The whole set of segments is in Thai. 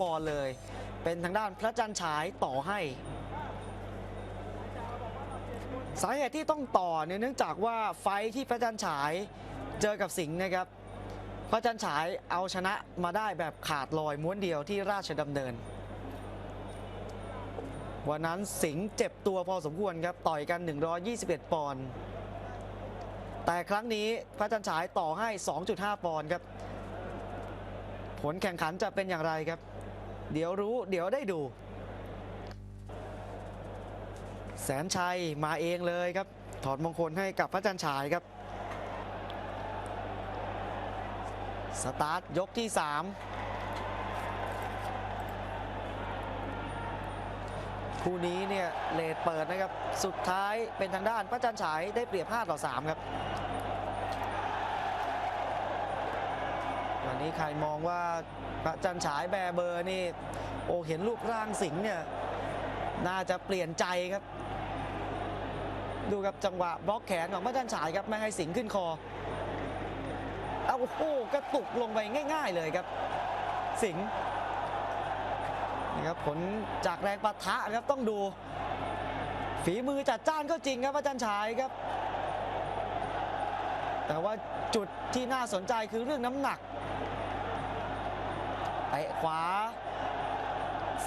ปอนเลย เป็นทางด้านพระจันทร์ฉายต่อให้ สาเหตุที่ต้องต่อเนี่ยเนื่องจากว่าไฟท์ที่พระจันทร์ฉายเจอกับสิงห์นะครับ พระจันทร์ฉายเอาชนะมาได้แบบขาดลอยม้วนเดียวที่ราชดำเนิน วันนั้นสิงห์เจ็บตัวพอสมควรครับต่อยกัน 121 ปอนด์แต่ครั้งนี้พระจันทร์ฉายต่อให้ 2.5 ปอนด์ครับ ผลแข่งขันจะเป็นอย่างไรครับ เดี๋ยวรู้เดี๋ยวได้ดู แสนชัยมาเองเลยครับ ถอดมงคลให้กับพระจันทร์ฉายครับ สตาร์ทยกที่ 3 คู่นี้เนี่ยเลดเปิดนะครับ สุดท้ายเป็นทางด้านพระจันทร์ฉายได้เปรียบ5ต่อ 3 ครับ วันนี้ใครมองว่าพระจันฉายแบเบอร์นี่ โอเห็นรูปร่างสิงห์เนี่ยน่าจะเปลี่ยนใจครับ ดูครับจังหวะบล็อกแขนของพระจันฉายครับไม่ให้สิงห์ขึ้นคอเอาโอ้โหกระตุกลงไปง่าย ๆ เลยครับ สิงห์นี่ครับผลจากแรงปะทะครับต้องดู ฝีมือจัดจ้านก็จริงครับพระจันฉายครับ แต่ว่าจุดที่น่าสนใจคือเรื่องน้ำหนัก ตะขวา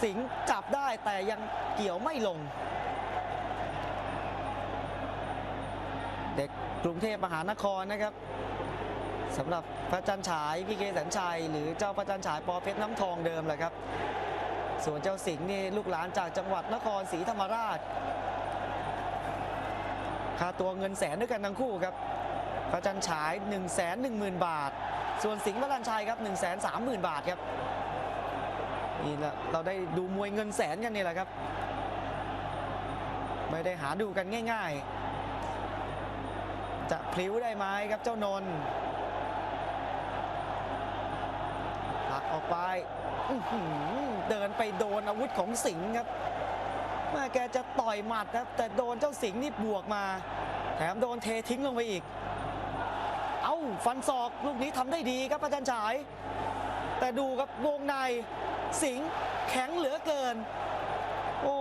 สิงห์จับได้แต่ยังเกี่ยวไม่ลง เด็กกรุงเทพมหานครนะครับสำหรับพระจันฉายพี่เกแสนชัย หรือเจ้าพระจันฉายปอเพชรน้ำทองเดิมแหละครับ ส่วนเจ้าสิงห์นี่ลูกหลานจากจังหวัดนครศรีธรรมราชค่าตัวเงินแสนด้วยกันทั้งคู่ครับ พระจันฉาย 1 1 0 0 0 0 บาท ส่วนสิงห์พระจันชัยครับ 1 3 0 0 0 0 บาทครับ นี่แหละเราได้ดูมวยเงินแสนกันนี่แหละครับ ไม่ได้หาดูกันง่าย ๆ จะพลิ้วได้ไหมครับเจ้านนท์ผลักออกไปเดินไปโดนอาวุธของสิงห์ครับแม่แกจะต่อยหมัดครับ แต่โดนเจ้าสิงห์นี่บวกมา แถมโดนเททิ้งลงไปอีก เอ้า ฟันศอกลูกนี้ทำได้ดีครับอาจารย์ฉาย แต่ดูครับวงใน สิงห์แข็งเหลือเกิน โอ้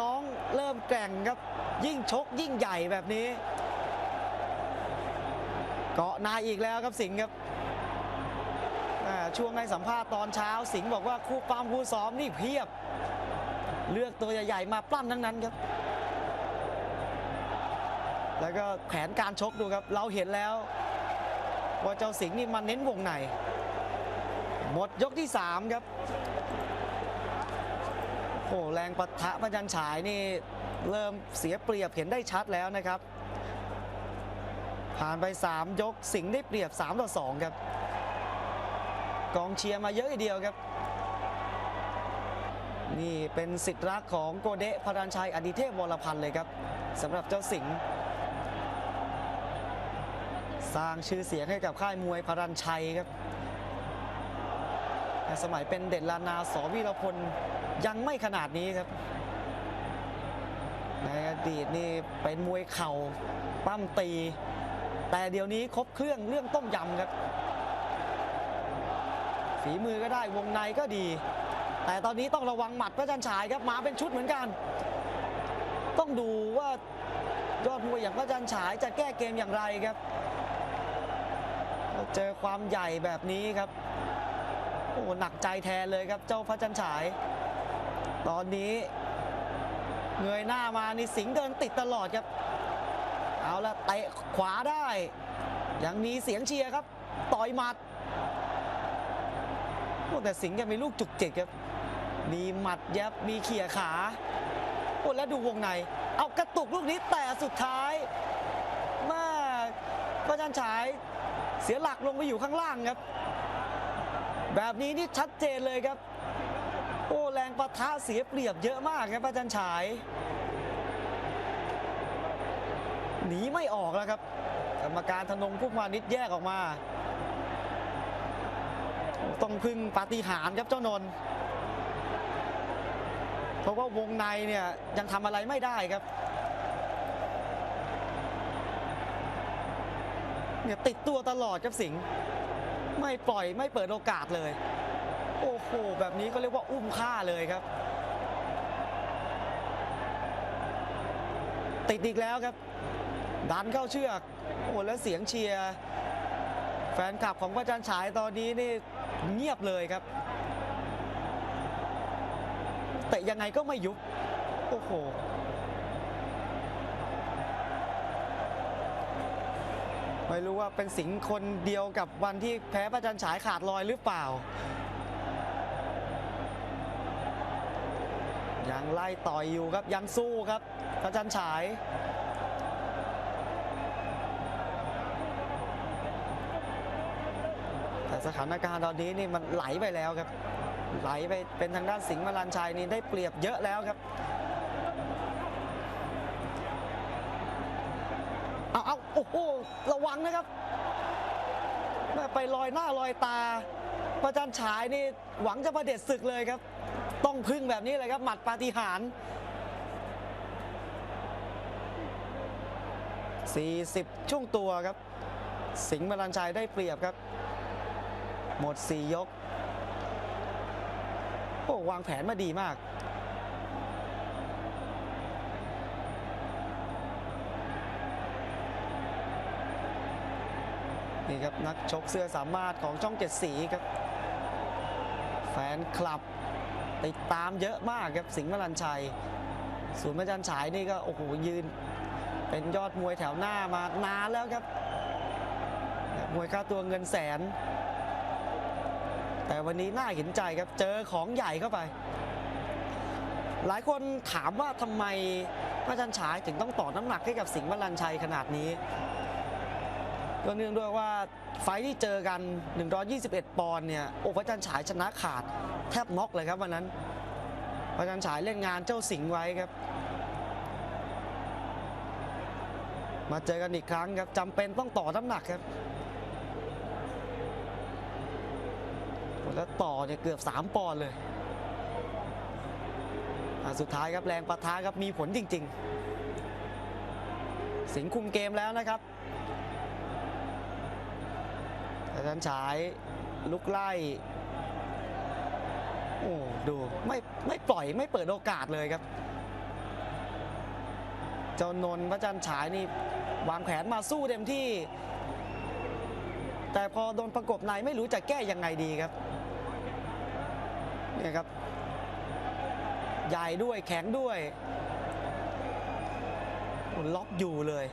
น้องเริ่มแกร่งครับ ยิ่งชกยิ่งใหญ่แบบนี้ เกาะนายอีกแล้วครับสิงห์ครับช่วงในสัมภาษณ์ตอนเช้า สิงห์บอกว่าคู่ปั้มคู่ซ้อมนี่เพียบ เลือกตัวใหญ่ๆมาปล้ำทั้งนั้นครับ แล้วก็แผนการชกดูครับ เราเห็นแล้ว ว่าเจ้าสิงห์นี่มันเน้นวงในหมดยกที่ 3 ครับ โอ้แรงปะทะพระจันฉายนี่เริ่มเสียเปรียบเห็นได้ชัดแล้วนะครับ ผ่านไป 3 ยกสิงห์ได้เปรียบ 3 ต่อ 2 ครับ กองเชียร์มาเยอะทีเดียวครับ นี่เป็นสิทธิ์รักของโกเดะพรัญชัยอดิเทพวรพันธ์เลยครับสำหรับเจ้าสิงห์สร้างชื่อเสียงให้กับค่ายมวยพรัญชัยครับสมัยเป็นเด่นลานาสวีรพล ยังไม่ขนาดนี้ครับ ในอดีตนี่เป็นมวยเข่าปั้มตี แต่เดี๋ยวนี้ครบเครื่องเรื่องต้มยำครับฝีมือก็ได้วงในก็ดี แต่ตอนนี้ต้องระวังหมัดพระจันฉายครับมาเป็นชุดเหมือนกัน ต้องดูว่ายอดมวยอย่างพระจันฉายจะแก้เกมอย่างไรครับ เจอความใหญ่แบบนี้ครับโอ้หนักใจแทนเลยครับเจ้าพระจันฉาย ตอนนี้เงยหน้ามานี่สิงเดินติดตลอดครับ เอาละเตะขวาได้ ยังมีเสียงเชียร์ครับ ต่อยหมัดโอ้แต่สิงห์แกมีลูกจุกจิกครับ มีหมัดยับมีเขี่ยขาโอ้แล้วดูวงใน เอากระตุกลูกนี้แต่สุดท้ายมาพระจันฉายเสียหลักลงไปอยู่ข้างล่างครับ แบบนี้นี่ชัดเจนเลยครับ อ้แรงปะทะเสียเปรียบเยอะมากครับพระจันทร์ฉาย หนีไม่ออกแล้วครับ กรรมการธนงพุกมานิดแยกออกมา ต้องพึ่งปาฏิหาริย์ครับเจ้านนเพราะว่าวงในเนี่ยยังทำอะไรไม่ได้ครับเนี่ยติดตัวตลอดครับสิงห์ไม่ปล่อยไม่เปิดโอกาสเลย โอ้โห แบบนี้ก็เรียกว่าอุ้มค่าเลยครับ ติดอีกแล้วครับ ดันเข้าเชือก โอ้แล้วเสียงเชียร์ แฟนคลับของพระจันทร์ฉายตอนนี้นี่เงียบเลยครับ แต่ยังไงก็ไม่ยุบ โอ้โหไม่รู้ว่าเป็นสิงคนเดียวกับวันที่แพ้พระจันฉายขาดลอยหรือเปล่า ยังไล่ต่อยอยู่ครับยังสู้ครับพระจันฉาย แต่สถานการณ์ตอนนี้นี่มันไหลไปแล้วครับ ไหลไปเป็นทางด้านสิงห์มรันชัยนี่ได้เปรียบเยอะแล้วครับเอาเอาโอ้โหระวังนะครับไปลอยหน้าลอยตา พระจันฉายนี่หวังจะประเด็จศึกเลยครับ ต้องพึ่งแบบนี้เลยครับ หมัดปาฏิหาริย์40 ช่วงตัวครับ สิงห์มรันชัยได้เปรียบครับ หมด 4 ยก โอ้วางแผนมาดีมาก นี่ครับ นักชกเสื้อสามารถของช่องเจ็ดสีครับ แฟนคลับ ติดตามเยอะมากครับสิงห์มรันชัยศูนย์พระจันทร์ฉายนี่ก็โอ้โหยืน เป็นยอดมวยแถวหน้ามานานแล้วครับ มวยค่าตัวเงินแสน แต่วันนี้น่าเห็นใจครับเจอของใหญ่เข้าไป หลายคนถามว่าทำไมพระจันฉายถึงต้องต่อน้ำหนักให้กับสิงห์มรันชัยขนาดนี้ ก็เนื่องด้วยว่าไฟที่เจอกัน 121 ปอนด์เนี่ย โอ้พระจันทร์ฉายชนะขาดแทบน็อกเลยครับวันนั้น พระจันทร์ฉายเล่นงานเจ้าสิงห์ไว้ครับ มาเจอกันอีกครั้งครับจำเป็นต้องต่อน้ำหนักครับแล้วต่อเนี่ยเกือบ 3 ปอนด์เลย สุดท้ายครับแรงปะทะครับมีผลจริง ๆ สิงห์คุมเกมแล้วนะครับ อาจารย์ฉายลุกไล่โอ้ดูไม่ไม่ปล่อยไม่เปิดโอกาสเลยครับ เจ้านนพระจันทร์ฉายนี่วางแผนมาสู้เต็มที่ แต่พอโดนประกบในไม่รู้จะแก้ยังไงดีครับเนี่ยครับ ใหญ่ด้วยแข็งด้วยล็อกอยู่เลย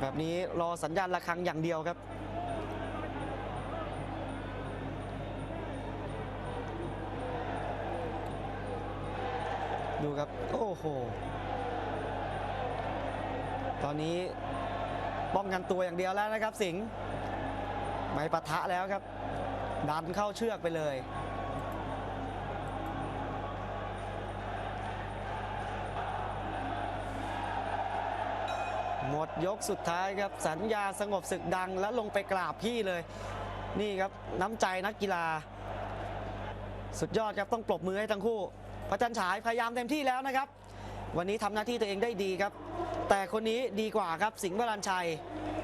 แบบนี้รอสัญญาณระฆังอย่างเดียวครับ ดูครับ โอ้โห ตอนนี้ป้องกันตัวอย่างเดียวแล้วนะครับ สิงห์ไม่ปะทะแล้วครับ ดันเข้าเชือกไปเลย หมดยกสุดท้ายครับสัญญาสงบศึกดังแล้วลงไปกราบพี่เลย นี่ครับน้ำใจนักกีฬา สุดยอดครับต้องปรบมือให้ทั้งคู่ พระจันทร์ฉายพยายามเต็มที่แล้วนะครับ วันนี้ทำหน้าที่ตัวเองได้ดีครับ แต่คนนี้ดีกว่าครับสิงห์วรันชัย